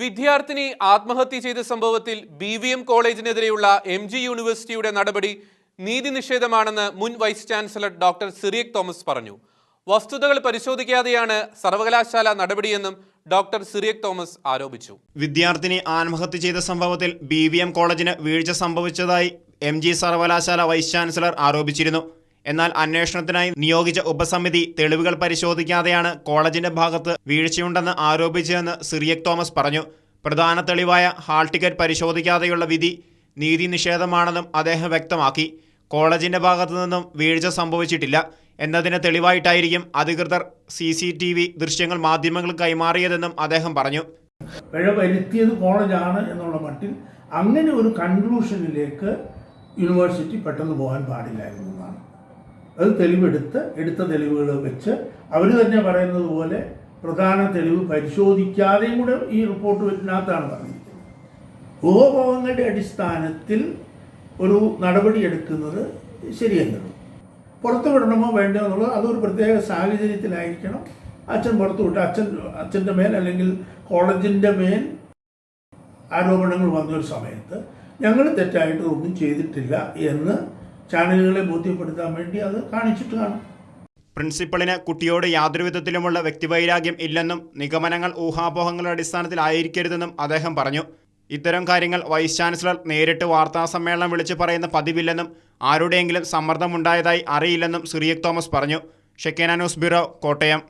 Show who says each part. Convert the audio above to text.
Speaker 1: വിദ്യാർത്ഥിനി ആത്മഹത്യ ചെയ്ത സംഭവത്തിൽ ബി വി എം കോളേജിനെതിരെയുള്ള എം ജി യൂണിവേഴ്സിറ്റിയുടെ നടപടി നീതി നിഷേധമാണെന്ന് മുൻ vice chancellor doctor Cyriac Thomas പറഞ്ഞു. വസ്തുതകൾ പരിശോധിക്കാതെയാണ് സർവകലാശാല നടപടിയെന്നും ഡോക്ടർ സിറിയക് തോമസ് ആരോപിച്ചു.
Speaker 2: വിദ്യാർത്ഥിനി ആത്മഹത്യ ചെയ്ത സംഭവത്തിൽ ബി കോളേജിന് വീഴ്ച സംഭവിച്ചതായി എം സർവകലാശാല വൈസ് ചാൻസലർ ആരോപിച്ചിരുന്നു. എന്നാൽ അന്വേഷണത്തിനായി നിയോഗിച്ച ഉപസമിതി തെളിവുകൾ പരിശോധിക്കാതെയാണ് കോളേജിന്റെ ഭാഗത്ത് വീഴ്ചയുണ്ടെന്ന് ആരോപിച്ചതെന്ന് സിറിയക് തോമസ് പറഞ്ഞു. പ്രധാന തെളിവായ ഹാൾ ടിക്കറ്റ് പരിശോധിക്കാതെയുള്ള വിധി നീതി നിഷേധമാണെന്നും അദ്ദേഹം വ്യക്തമാക്കി. കോളേജിന്റെ ഭാഗത്തു നിന്നും വീഴ്ച സംഭവിച്ചിട്ടില്ല എന്നതിന് തെളിവായിട്ടായിരിക്കും അധികൃതർ സി സി ടി വി ദൃശ്യങ്ങൾ മാധ്യമങ്ങൾ കൈമാറിയതെന്നും അദ്ദേഹം പറഞ്ഞു.
Speaker 3: കോളേജാണ് എന്നുള്ള മട്ടിൽ അങ്ങനെ ഒരു കൺക്ലൂഷനിലേക്ക് യൂണിവേഴ്സിറ്റി പെട്ടെന്ന് പോകാൻ പാടില്ലായിരുന്നു എന്നാണ്. അത് തെളിവെടുത്ത് എടുത്ത തെളിവുകൾ വെച്ച് അവർ തന്നെ പറയുന്നത് പോലെ പ്രധാന തെളിവ് പരിശോധിക്കാതെയും കൂടെ ഈ റിപ്പോർട്ട് വരുന്നതിനകത്താണ് പറഞ്ഞിരിക്കുന്നത്. ഊഹഭാവങ്ങളുടെ അടിസ്ഥാനത്തിൽ ഒരു നടപടി എടുക്കുന്നത് ശരിയല്ലല്ലോ പുറത്തു വിടണമോ വേണ്ടോ എന്നുള്ളത് അതൊരു പ്രത്യേക സാഹചര്യത്തിലായിരിക്കണം. അച്ഛൻ പുറത്തു അച്ഛൻ അച്ഛന്റെ മേൽ അല്ലെങ്കിൽ കോളേജിന്റെ മേൽ ആരോപണങ്ങൾ വന്നൊരു സമയത്ത് ഞങ്ങൾ തെറ്റായിട്ട് ഒന്നും ചെയ്തിട്ടില്ല എന്ന് ചാനലുകളെ ബോധ്യപ്പെടുത്താൻ വേണ്ടി അത് കാണിച്ചിട്ട് കാണും
Speaker 2: പ്രിൻസിപ്പളിന് കുട്ടിയോട് യാതൊരു വിധത്തിലുമുള്ള വ്യക്തിവൈരാഗ്യം ഇല്ലെന്നും നിഗമനങ്ങൾ ഊഹാപോഹങ്ങളുടെ അടിസ്ഥാനത്തിലായിരിക്കരുതെന്നും അദ്ദേഹം പറഞ്ഞു. ഇത്തരം കാര്യങ്ങൾ വൈസ് ചാൻസലർ നേരിട്ട് വാർത്താസമ്മേളനം വിളിച്ചു പറയുന്ന പതിവില്ലെന്നും ആരുടെയെങ്കിലും സമ്മർദ്ദമുണ്ടായതായി അറിയില്ലെന്നും സിറിയക് തോമസ് പറഞ്ഞു. Shekinah news bureau Kottayam.